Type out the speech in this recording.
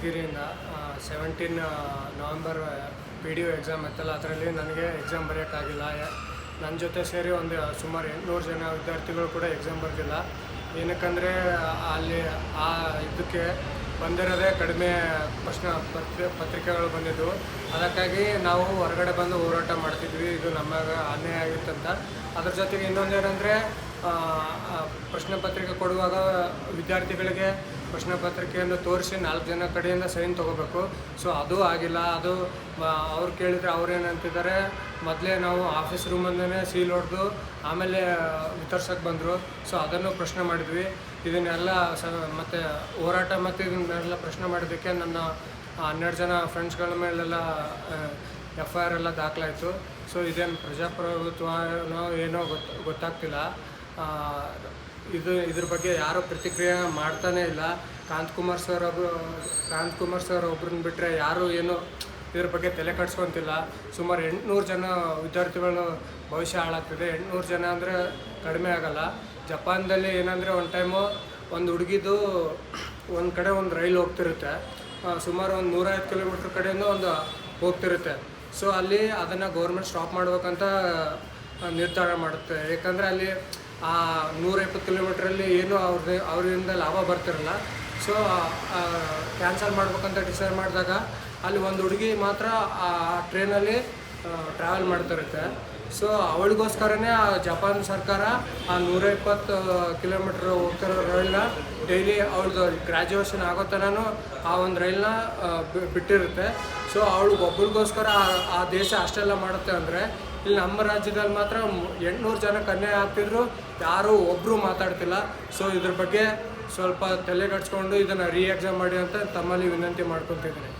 ಗಿರಿಯಿಂದ seventeen November P D O exam ಇತ್ತಲ್ಲ, ಅದರಲ್ಲಿ ನನಗೆ ಎಕ್ಸಾಮ್ ಬರೆಯೋಕ್ಕಾಗಿಲ್ಲ. ನನ್ನ ಜೊತೆ ಸೇರಿ ಒಂದು ಸುಮಾರು ಎಂಟುನೂರು ಜನ ವಿದ್ಯಾರ್ಥಿಗಳು ಕೂಡ ಎಕ್ಸಾಮ್ ಬರೆದಿಲ್ಲ. ಏನಕ್ಕಂದರೆ, ಅಲ್ಲಿ, ಆ, ಇದಕ್ಕೆ ಬಂದಿರೋದೇ ಕಡಿಮೆ ಪ್ರಶ್ನೆ ಪತ್ರಿ, ಪತ್ರಿಕೆಗಳು ಬಂದಿದ್ದವು ಅದಕ್ಕಾಗಿ ನಾವು ಹೊರಗಡೆ ಬಂದು ಹೋರಾಟ ಮಾಡ್ತಿದ್ವಿ. ಇದು ನಮಗೆ ಅನ್ಯಾಯ ಆಗಿತ್ತಂತ. ಅದ್ರ ಜೊತೆಗೆ ಇನ್ನೊಂದೇನೆಂದರೆ ಪ್ರಶ್ನೆ ಪತ್ರಿಕೆ ಕೊಡುವಾಗ ವಿದ್ಯಾರ್ಥಿಗಳಿಗೆ ಪ್ರಶ್ನೆ ಪತ್ರಿಕೆಯನ್ನು ತೋರಿಸಿ ನಾಲ್ಕು ಜನ ಕಡೆಯಿಂದ ಸೈನ್ ತೊಗೋಬೇಕು. ಸೊ ಅದು ಆಗಿಲ್ಲ. ಅದು ಅವ್ರು ಕೇಳಿದರೆ ಅವ್ರೇನಂತಿದ್ದಾರೆ ಮೊದಲೇ ನಾವು ಆಫೀಸ್ ರೂಮಂದೇ ಸೀಲ್ ಹೊಡೆದು ಆಮೇಲೆ ವಿತರ್ಸಕ್ಕೆ ಬಂದರು. ಸೊ ಅದನ್ನು ಪ್ರಶ್ನೆ ಮಾಡಿದ್ವಿ. ಇದನ್ನೆಲ್ಲ ಸ, ಮತ್ತು ಹೋರಾಟ ಮತ್ತು ಇದನ್ನೆಲ್ಲ ಪ್ರಶ್ನೆ ಮಾಡಿದ್ದಕ್ಕೆ ನನ್ನ ಹನ್ನೆರಡು ಜನ ಫ್ರೆಂಡ್ಸ್ಗಳ ಮೇಲೆಲ್ಲ ಎಫ್ ಐ ಆರ್ ಎಲ್ಲ ದಾಖಲಾಯಿತು. ಸೊ ಇದೇನು ಪ್ರಜಾಪ್ರಭುತ್ವನೋ ಏನೋ ಗೊತ್ತು ಗೊತ್ತಾಗ್ತಿಲ್ಲ. ಇದು ಇದ್ರ ಬಗ್ಗೆ ಯಾರೂ ಪ್ರತಿಕ್ರಿಯೆ ಮಾಡ್ತಾನೇ ಇಲ್ಲ. ಕಾಂತ್ ಕುಮಾರ್ ಸರ್ ಕಾಂತ್ ಕಾಂತಕುಮಾರ್ ಸರ್ ಒಬ್ರನ್ನ ಬಿಟ್ಟರೆ ಯಾರೂ ಏನು ಇದ್ರ ಬಗ್ಗೆ ತಲೆ ಕಟ್ಸ್ಕೊತಿಲ್ಲ ಸುಮಾರು ಎಂಟುನೂರು ಜನ ವಿದ್ಯಾರ್ಥಿಗಳು ಭವಿಷ್ಯ ಹಾಳಾಗ್ತಿದೆ. ಎಂಟುನೂರು ಜನ ಅಂದರೆ ಕಡಿಮೆ ಆಗಲ್ಲ. ಜಪಾನ್ದಲ್ಲಿ ಏನಂದರೆ ಒಂದು ಟೈಮು ಒಂದು ಹುಡುಗಿದು ಒಂದು ಕಡೆ ಒಂದು ರೈಲು ಹೋಗ್ತಿರುತ್ತೆ. ಸುಮಾರು ಒಂದು ನೂರೈವತ್ತು ಕಿಲೋಮೀಟ್ರ್ ಕಡೆಯಿಂದ ಒಂದು ಹೋಗ್ತಿರುತ್ತೆ. ಸೊ ಅಲ್ಲಿ ಅದನ್ನು ಗೌರ್ಮೆಂಟ್ ಸ್ಟಾಪ್ ಮಾಡ್ಬೇಕಂತ ನಿರ್ಧಾರ ಮಾಡುತ್ತೆ. ಏಕೆಂದರೆ ಅಲ್ಲಿ ಆ ನೂರೈವತ್ತು ಕಿಲೋಮೀಟ್ರಲ್ಲಿ ಏನು ಅವ್ರದ್ದು, ಅವರಿಂದ ಲಾಭ ಬರ್ತಿರಲ್ಲ. ಸೊ ಕ್ಯಾನ್ಸಲ್ ಮಾಡ್ಬೇಕಂತ ಡಿಸೈಡ್ ಮಾಡಿದಾಗ ಅಲ್ಲಿ ಒಂದು ಹುಡುಗಿ ಮಾತ್ರ ಆ ಟ್ರೈನಲ್ಲಿ ಟ್ರಾವೆಲ್ ಮಾಡ್ತಿರುತ್ತೆ. ಸೊ ಅವಳಿಗೋಸ್ಕರನೇ ಆ ಜಪಾನ್ ಸರ್ಕಾರ ಆ ನೂರ ಇಪ್ಪತ್ತು ಕಿಲೋಮೀಟ್ರ್ ಹೋಗ್ತಿರೋ ರೈಲ್ನ ಡೈಲಿ ಅವಳದು ಗ್ರ್ಯಾಜುಯೇಷನ್ ಆಗೋ ಥರನೂ ಆ ಒಂದು ರೈಲ್ನ ಬಿ- ಬಿಟ್ಟಿರುತ್ತೆ. ಸೊ ಅವಳು ಒಬ್ಬಳಿಗೋಸ್ಕರ ಆ- ಆ ದೇಶ ಅಷ್ಟೆಲ್ಲ ಮಾಡುತ್ತೆ ಅಂದರೆ ಇಲ್ಲಿ ನಮ್ಮ ರಾಜ್ಯದಲ್ಲಿ ಮಾತ್ರ ಎಂಟುನೂರು ಜನ ಕನ್ಯೆ ಆಗ್ತಿದ್ರು. ಯಾರೂ ಒಬ್ಬರು ಮಾತಾಡ್ತಿಲ್ಲ. ಸೊ ಇದ್ರ ಬಗ್ಗೆ ಸ್ವಲ್ಪ ತಲೆಗಟ್ಸ್ಕೊಂಡು ಇದನ್ನು ರೀ ಎಕ್ಸಾಮ್ ಮಾಡಿ ಅಂತ ತಮ್ಮಲ್ಲಿ ವಿನಂತಿ ಮಾಡ್ಕೊತಿದ್ದೀನಿ.